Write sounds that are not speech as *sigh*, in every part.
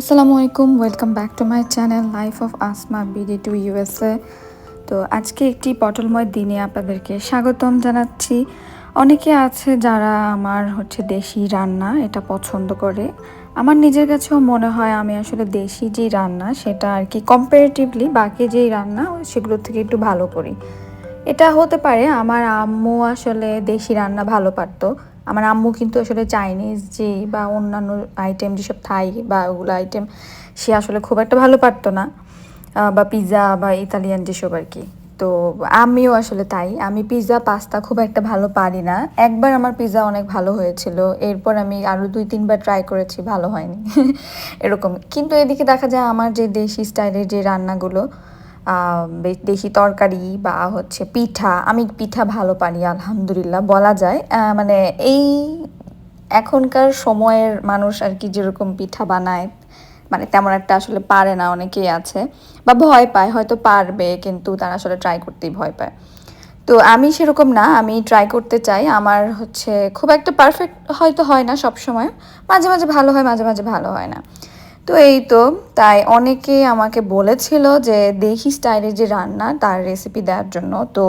আসসালামু আলাইকুম welcome back to my channel life of Asma BD to USA তো আজকে একটি পটলময় দিনে আপনাদেরকে স্বাগতম জানাচ্ছি। অনেকে আছে যারা আমার হচ্ছে দেশি রান্না এটা পছন্দ করে। আমার নিজের কাছেও মনে হয় আমি আসলে দেশি যেই রান্না সেটা আর কি কম্পারেটিভলি বাকি যেই রান্না সেগুলোর থেকে একটু ভালো করি। এটা হতে পারে আমার আম্মু আসলে দেশি রান্না ভালো পারতো। আমার আম্মু কিন্তু আসলে চাইনিজ যে বা অন্যান্য আইটেম যেসব থাই বা ওগুলো আইটেম সে আসলে খুব একটা ভালো পারতো না। বা পিৎজা বা ইতালিয়ান যেসব আর কি। তো আমিও আসলে তাই। আমি পিৎজা পাস্তা খুব একটা ভালো পারি না। একবার আমার পিৎজা অনেক ভালো হয়েছিল। এরপর আমি আরও দুই, তিনবার ট্রাই করেছি, ভালো হয়নি। *laughs* এরকম। কিন্তু এদিকে দেখা যায় আমার যে দেশি স্টাইলের যে রান্নাগুলো দেশি তরকারি বা হচ্ছে পিঠা, আমি পিঠা ভালো পারি, আলহামদুলিল্লাহ, বলা যায়। মানে এই এখনকার সময়ের মানুষ আর কি যেরকম পিঠা বানায় মানে তেমন একটা আসলে পারে না, অনেকেই আছে, বা ভয় পায়, হয়তো পারবে, কিন্তু তারা আসলে ট্রাই করতেই ভয় পায়। তো আমি সেরকম না, আমি ট্রাই করতে চাই, আমার হচ্ছে খুব একটা পারফেক্ট হয়তো হয় না সব সময় মাঝে মাঝে ভালো হয়, মাঝে মাঝে ভালো হয় না। তো এই তো, তাই অনেকে আমাকে বলেছিল যে দেশি স্টাইলের যে রান্না তার রেসিপি দেওয়ার জন্য, তো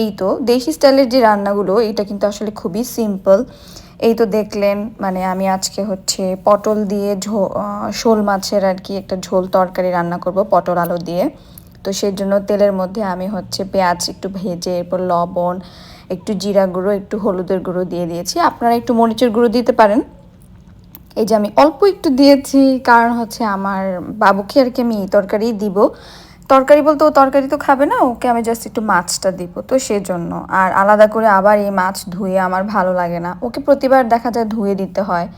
এই তো দেশি স্টাইলের যে রান্নাগুলো, এটা কিন্তু আসলে খুবই সিম্পল এই তো দেখলেন মানে আমি আজকে হচ্ছে পটল দিয়ে ঝো শোল মাছের আর কি একটা ঝোল তরকারি রান্না করব, পটল আলু দিয়ে। তো সেই জন্য তেলের মধ্যে আমি হচ্ছে পেঁয়াজ একটু ভেজে, এরপর লবণ, একটু জিরা গুঁড়ো, একটু হলুদের গুঁড়ো দিয়ে দিয়েছি। আপনারা একটু মরিচের গুঁড়ো দিতে পারেন। এই যে আমি অল্প একটু দিয়েছি, কারণ হচ্ছে আমার বাবুকে আর কি আমি এই তরকারি দিব। তরকারি বলতে ও তরকারি তো খাবে না, ওকে আমি জাস্ট একটু মাছটা দিব, তো সেজন্য। আর আলাদা করে আবার এই মাছ ধুয়ে আমার ভালো লাগে না। ওকে প্রতিবার দেখা যায় ধুয়ে দিতে হয়।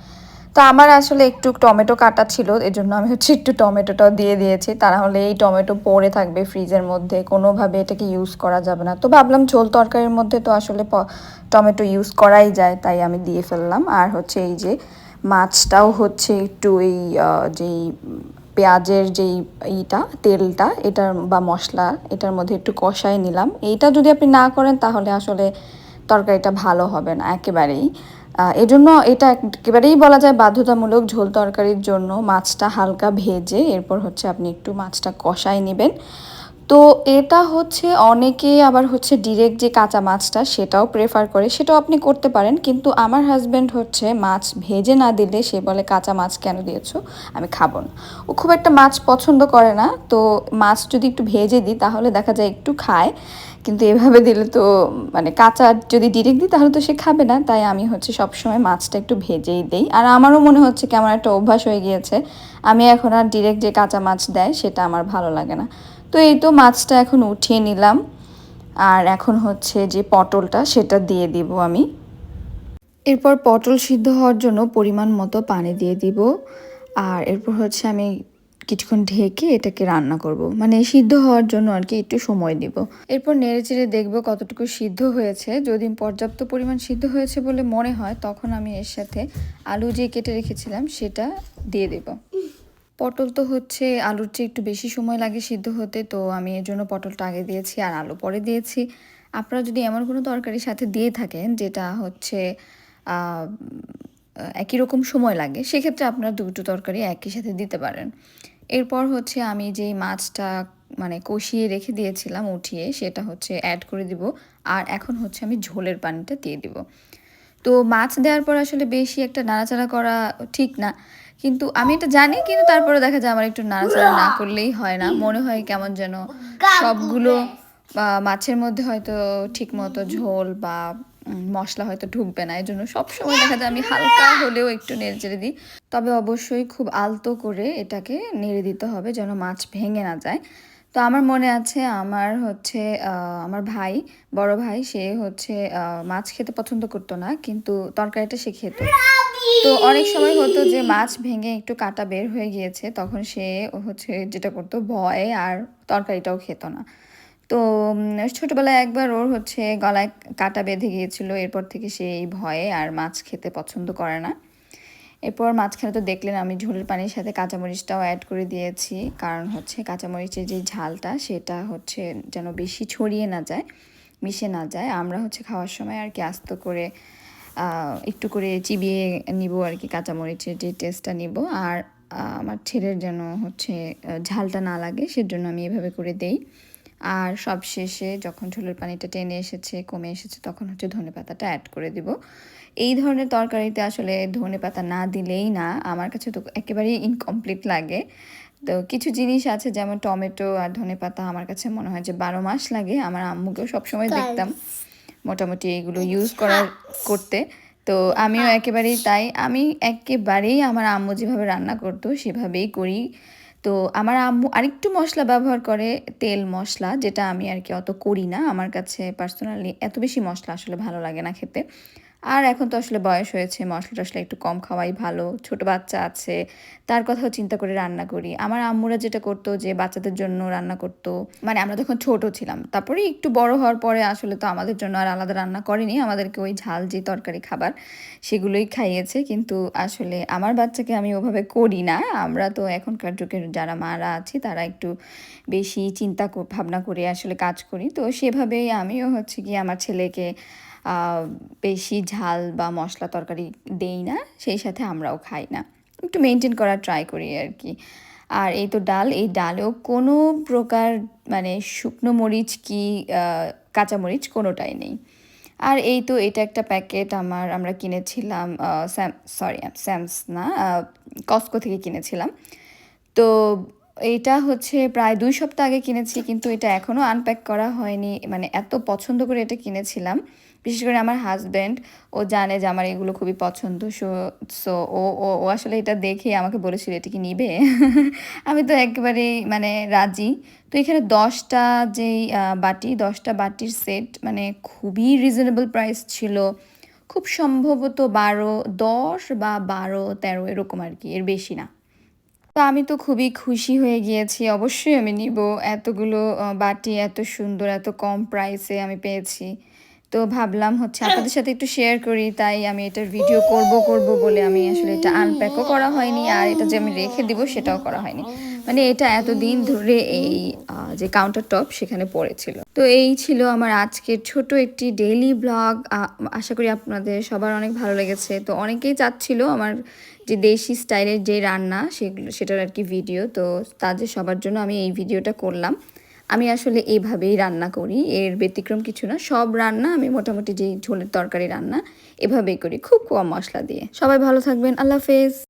তো আমার আসলে একটু টমেটো কাটা ছিল, এজন্য আমি হচ্ছে একটু টমেটোটাও দিয়ে দিয়েছি। তারা হলে এই টমেটো পড়ে থাকবে ফ্রিজের মধ্যে, কোনোভাবে এটাকে ইউজ করা যাবে না। তো ভাবলাম ঝোল তরকারির মধ্যে তো আসলে টমেটো ইউজ করাই যায়, তাই আমি দিয়ে ফেললাম। আর হচ্ছে এই যে মাছটাও হচ্ছে একটু এই যেই পেঁয়াজের যেই এইটা তেলটা, এটার বা মশলা, এটার মধ্যে একটু কষাই নিলাম। এইটা যদি আপনি না করেন তাহলে আসলে তরকারিটা ভালো হবে না, একেবারেই। এজন্য এটা একেবারেই বলা যায় বাধ্যতামূলক ঝোল তরকারির জন্য মাছটা হালকা ভেজে এরপর হচ্ছে আপনি একটু মাছটা কষায় নেবেন। তো এটা হচ্ছে অনেকে আবার হচ্ছে ডিরেক্ট যে কাঁচা মাছটা সেটাও প্রেফার করে, সেটাও আপনি করতে পারেন। কিন্তু আমার হাজব্যান্ড হচ্ছে মাছ ভেজে না দিলে সে বলে, কাঁচা মাছ কেন দিয়েছ? আমি খাব না। ও খুব একটা মাছ পছন্দ করে না। তো মাছ যদি একটু ভেজে দিই, তাহলে দেখা যায় একটু খায়। কিন্তু এভাবে দিলে তো মানে কাঁচা যদি ডিরেক্ট দিই, তাহলে তো সে খাবে না। তাই আমি হচ্ছে সবসময় মাছটা একটু ভেজেই দেই। আর আমারও মনে হচ্ছে কেমন একটা অভ্যাস হয়ে গিয়েছে। আমি এখন আর ডিরেক্ট যে কাঁচা মাছ দেয়, সেটা আমার ভালো লাগে না। তো এই তো মাছটা এখন উঠিয়ে নিলাম। আর এখন হচ্ছে যে পটলটা সেটা দিয়ে দিব আমি। এরপর পটল সিদ্ধ হওয়ার জন্য পরিমাণ মতো পানি দিয়ে দিব। আর এরপর হচ্ছে আমি কিছুক্ষণ ঢেকে এটাকে রান্না করব। মানে সিদ্ধ হওয়ার জন্য আর কি একটু সময় দিব। এরপর নেড়ে চেড়ে দেখব কতটুকু সিদ্ধ হয়েছে। যদি পর্যাপ্ত পরিমাণ সিদ্ধ হয়েছে বলে মনে হয়, তখন আমি এর সাথে আলু যে কেটে রেখেছিলাম, সেটা দিয়ে দেব। পটল তো হচ্ছে, আলুর চেয়ে একটু বেশি সময় লাগে সিদ্ধ হতে, তো আমি এর জন্য পটলটা আগে দিয়েছি আর আলু পরে দিয়েছি। আপনারা যদি এমন কোনো তরকারির সাথে দিয়ে থাকেন, যেটা হচ্ছে একই রকম সময় লাগে, সেক্ষেত্রে আপনারা দুটো তরকারি একই সাথে দিতে পারেন। এরপর হচ্ছে আমি যেই মাছটা মানে কষিয়ে রেখে দিয়েছিলাম উঠিয়ে, সেটা হচ্ছে অ্যাড করে দিব। আর এখন হচ্ছে আমি ঝোলের পানিটা দিয়ে দিব। তো মাছ দেওয়ার পর আসলে বেশি একটা নাড়াচাড়া করা ঠিক না। কিন্তু আমি এটা জানি, কিন্তু তারপরে দেখা যায় আমার একটু নাড়াচাড়া না করলেই হয় না। মনে হয় কেমন যেন সবগুলো মাছের মধ্যে হয়তো ঠিক মতো ঝোল বা মশলা হয়তো ঢুকবে না। এই জন্য সবসময় দেখা যায় আমি হালকা হলেও একটু নেড়ে চেড়ে দিই। তবে অবশ্যই খুব আলতো করে এটাকে নেড়ে দিতে হবে যেন মাছ ভেঙে না যায়। তো আমার মনে আছে আমার হচ্ছে আমার ভাই, বড় ভাই, সে হচ্ছে মাছ খেতে পছন্দ করতো না, কিন্তু তরকারিটা সে খেত। তো অনেক সময় হতো যে মাছ ভেঙে একটু কাটা বের হয়ে গিয়েছে, তখন সে হচ্ছে যেটা করতো, ভয়ে আর তরকারিটাও খেত না। তো ছোটবেলায় একবার ওর হচ্ছে গলায় কাটা বেঁধে গিয়েছিল, এরপর থেকে সে এই ভয়ে আর মাছ খেতে পছন্দ করে না। এরপর মাঝখানে তো দেখলেন আমি ঝোলের পানির সাথে কাঁচামরিচটাও অ্যাড করে দিয়েছি। কারণ হচ্ছে কাঁচামরিচের যে ঝালটা, সেটা হচ্ছে যেন বেশি ছড়িয়ে না যায়, মিশে না যায়। আমরা হচ্ছে খাওয়ার সময় আর কি আস্ত করে একটু করে চিবিয়ে নিব আর কি কাঁচামরিচের যে টেস্টটা নিব। আর আমার ছেলের যেন হচ্ছে ঝালটা না লাগে, সেজন্য আমি এভাবে করে দেই। আর সব শেষে যখন ঝোলের পানিটা টেনে এসেছে কমে এসেছে তখন হচ্ছে ধনে পাতাটা অ্যাড করে দিব। এই ধরনের তরকারিতে আসলে ধনে পাতা না দিলেই না আমার কাছে তো একেবারেই ইনকমপ্লিট লাগে। তো কিছু জিনিস আছে যেমন টমেটো আর ধনে পাতা আমার কাছে মনে হয় যে বারো মাস লাগে আমার আম্মুকেও সবসময় দেখতাম মোটামুটি এগুলো ইউজ করার করতে। তো আমিও একেবারেই তাই আমি একেবারেই আমার আম্মু যেভাবে রান্না করতো সেভাবেই করি। তো আমার আম্মু আরেকটু মশলা ব্যবহার করে, তেল মশলা, যেটা আমি আর কি অত করি না। আমার কাছে পার্সোনালি এত বেশি মশলা আসলে ভালো লাগে না খেতে। আর এখন তো আসলে বয়স হয়েছে মশলা টশলা একটু কম খাওয়াই ভালো, ছোট বাচ্চা আছে, তার কথাও চিন্তা করে রান্না করি। আমার আম্মুরা যেটা করতো যে বাচ্চাদের জন্য রান্না করতো মানে আমরা যখন ছোট ছিলাম, তারপরে একটু বড় হওয়ার পরে আসলে তো আমাদের জন্য আর আলাদা রান্না করেনি, আমাদেরকে ওই ঝাল যে তরকারি খাবার সেগুলোই খাইয়েছে, কিন্তু আসলে আমার বাচ্চাকে আমি ওভাবে করি না। আমরা তো এখনকার যুগের যারা মারা আছি, তারা একটু বেশি চিন্তা ভাবনা করে আসলে কাজ করি, তো সেভাবেই আমিও হচ্ছে কি আমার ছেলেকে বেশি ঝাল বা মশলা তরকারি দেই না সেই সাথে আমরাও খাই না। একটু মেনটেন করার ট্রাই করি আর কি। আর এই তো ডাল এই ডালেও কোনো প্রকার মানে শুকনো মরিচ কি আহ, কাঁচা মরিচ কোনোটাই নেই। আর এই তো এটা একটা প্যাকেট আমার আমরা কিনেছিলাম স্যাম সরি স্যামস না কস্কো থেকে কিনেছিলাম। তো এটা হচ্ছে প্রায় দুই সপ্তাহ আগে কিনেছি কিন্তু এটা এখনও আনপ্যাক করা হয়নি। মানে এত পছন্দ করে এটা কিনেছিলাম। বিশেষ করে আমার হাজব্যান্ড ও জানে যে আমার এগুলো খুবই পছন্দ। সো সো ও ও ও আসলে এটা দেখে আমাকে বলেছিল, এটা কি নিবে? *laughs* আমি তো একেবারেই মানে রাজি। তো এখানে দশটা যেই বাটি, দশটা বাটির সেট মানে খুবই রিজনেবল প্রাইস ছিল। খুব সম্ভবত বারো, দশ বা বারো, তেরো এরকম আর কি, এর বেশি না। তো আমি তো খুবই খুশি হয়ে গিয়েছি, অবশ্যই আমি নিব। এতগুলো বাটি এত সুন্দর, এত কম প্রাইসে আমি পেয়েছি। তো ভাবলাম হচ্ছে আপনাদের সাথে একটু শেয়ার করি, তাই আমি এটার ভিডিও করব করব বলে আমি আসলে এটা আনপ্যাকও করা হয়নি, আর এটা যে আমি রেখে দিব সেটাও করা হয়নি। মানে এটা এতদিন ধরে এই যে কাউন্টার টপ সেখানে পড়েছিল। তো এই ছিল আমার আজকের ছোট একটি ডেইলি ব্লগ আশা করি আপনাদের সবার অনেক ভালো লেগেছে। তো অনেকেই চাচ্ছিল আমার যে দেশি স্টাইলের যে রান্না সেগুলো, সেটার আর কি ভিডিও তো তাদের সবার জন্য আমি এই ভিডিওটা করলাম। আমি আসলে এইভাবেই রান্না করি, এর ব্যতিক্রম কিছু না। সব রান্না আমি মোটামুটি যে ঝোলের তরকারি রান্না, এভাবেই করি। খুব কম মশলা দিয়ে। সবাই ভালো থাকবেন। আল্লাহ হাফেজ।